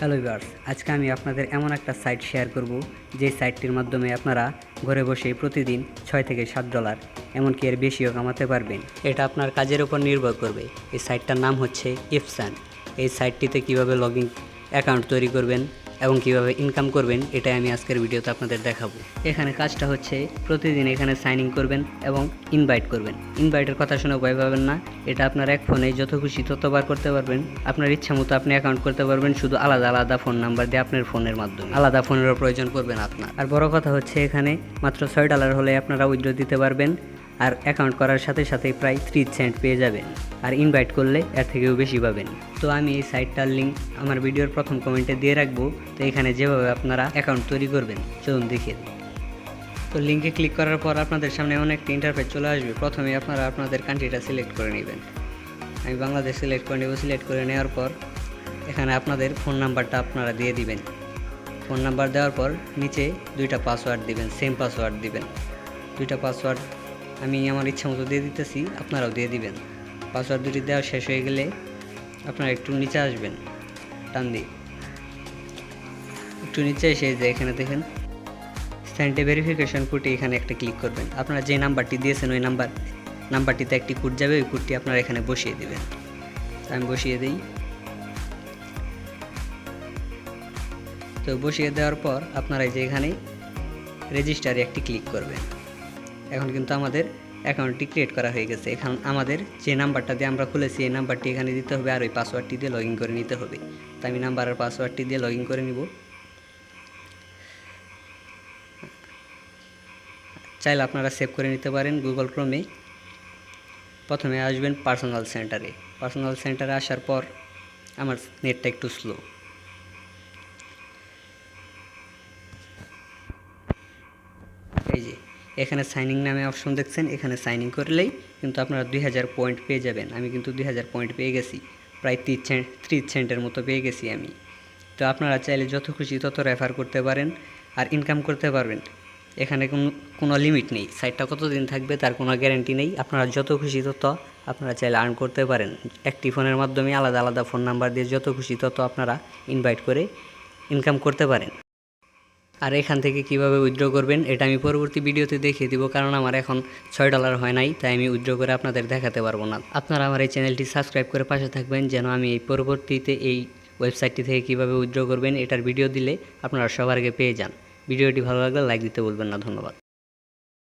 Hello viewers, আজকে আমি আপনাদের এমন একটা সাইট শেয়ার করব, যে সাইটটির মাধ্যমে আপনারা ঘরে বসে প্রতিদিন ছয় থেকে সাত ডলার, এমনকি এর বেশিও কামাতে পারবেন। এটা আপনার কাজের উপর নির্ভর করবে। এই সাইটটার নাম হচ্ছে ইফসান। এই সাইটটিতে কীভাবে লগ ইন অ্যাকাউন্ট তৈরি করবেন এবং কীভাবে ইনকাম করবেন, এটাই আমি আজকের ভিডিওতে আপনাদের দেখাবো। এখানে কাজটা হচ্ছে, প্রতিদিন এখানে সাইন ইন করবেন এবং ইনভাইট করবেন। ইনভাইটের কথা শুনে ভয় পাবেন না, এটা আপনার এক ফোনে যত খুশি ততবার করতে পারবেন। আপনার ইচ্ছা মতো আপনি অ্যাকাউন্ট করতে পারবেন, শুধু আলাদা আলাদা ফোন নাম্বার দিয়ে আপনার ফোনের মাধ্যমে। আলাদা ফোনেরও প্রয়োজন করবেন আপনার। আর বড় কথা হচ্ছে, এখানে মাত্র ছয় ডলার হলে আপনারা উইড্রো দিতে পারবেন। আর অ্যাকাউন্ট করার সাথে সাথে প্রায় থ্রি সেন্ট পেয়ে যাবেন আর ইনভাইট করলে এর থেকেও বেশি পাবেন। তো আমি এই সাইটটার লিঙ্ক আমার ভিডিওর প্রথম কমেন্টে দিয়ে রাখব। তো এখানে যেভাবে আপনারা অ্যাকাউন্ট তৈরি করবেন, চলুন দেখে। তো লিঙ্কে ক্লিক করার পর আপনাদের সামনে এমন একটা ইন্টারফেস চলে আসবে। প্রথমে আপনারা আপনাদের কান্ট্রিটা সিলেক্ট করে নেবেন। আমি বাংলাদেশ সিলেক্ট করে নেব। সিলেক্ট করে নেওয়ার পর এখানে আপনাদের ফোন নাম্বারটা আপনারা দিয়ে দিবেন। ফোন নাম্বার দেওয়ার পর নিচে দুইটা পাসওয়ার্ড দিবেন সেম পাসওয়ার্ড দিবেন। দুইটা পাসওয়ার্ড আমি আমার ইচ্ছা মতো দিয়ে দিতেছি, আপনারাও দিয়ে দিবেন। পাসওয়ার্ড দুটি দেওয়া শেষ হয়ে গেলে আপনারা একটু নিচে আসবেন, টান দিয়ে। একটু নিচে এসে যে এখানে দেখেন স্ট্যান্ডে ভেরিফিকেশন কোডে এখানে একটা ক্লিক করবেন। আপনারা যে নাম্বারটি দিয়েছেন, ওই নাম্বার নাম্বারটিতে একটি কোড যাবে, ওই কোডটি আপনারা এখানে বসিয়ে দেবেন। আমি বসিয়ে দিই। তো বসিয়ে দেওয়ার পর আপনারা এই যে এখানে রেজিস্টারে একটি ক্লিক করবেন। এখন কিন্তু আমাদের অ্যাকাউন্টটি ক্রিয়েট করা হয়ে গেছে। এখন, আমাদের যে নাম্বারটা দিয়ে আমরা খুলেছি, এই নাম্বারটি এখানে দিতে হবে আর ওই পাসওয়ার্ডটি দিয়ে লগ করে নিতে হবে। তো আমি নাম্বার আর পাসওয়ার্ডটি দিয়ে লগ করে নিব। চাইলে আপনারা সেভ করে নিতে পারেন গুগল ক্রোমে প্রথমে আসবেন পার্সোনাল সেন্টারে পার্সোনাল সেন্টারে আসার পর আমার নেটটা একটু স্লো এই যে এখানে সাইনিং নামে অপশন দেখছেন, এখানে সাইনিং করলেই কিন্তু আপনারা দুই হাজার পয়েন্ট পেয়ে যাবেন। আমি কিন্তু দুই হাজার পয়েন্ট পেয়ে গেছি। প্রায় ত্রিশ সেন্ট ত্রিশ সেন্টের মতো পেয়ে গেছি আমি। তো আপনারা চাইলে যত খুশি তত রেফার করতে পারেন আর ইনকাম করতে পারবেন। এখানে কোনো কোনো লিমিট নেই। সাইটটা কতদিন থাকবে তার কোনো গ্যারেন্টি নেই। আপনারা যত খুশি তত আপনারা চাইলে আর্ন করতে পারেন। একটি ফোনের মাধ্যমে আলাদা আলাদা ফোন নাম্বার দিয়ে যত খুশি তত আপনারা ইনভাইট করে ইনকাম করতে পারেন। আর এখান থেকে কীভাবে উইথড্র করবেন, এটা আমি পরবর্তী ভিডিওতে দেখিয়ে দিব, কারণ আমার এখন ছয় ডলার হয় নাই, তাই আমি উইথড্র করে আপনাদের দেখাতে পারব না। আপনারা আমার এই চ্যানেলটি সাবস্ক্রাইব করে পাশে থাকবেন, যেন আমি এই পরবর্তীতে এই ওয়েবসাইটটি থেকে কীভাবে উইথড্র করবেন, এটার ভিডিও দিলে আপনারা সবার আগে পেয়ে যান। ভিডিওটি ভালো লাগলে লাইক দিতে বলবেন না, ধন্যবাদ।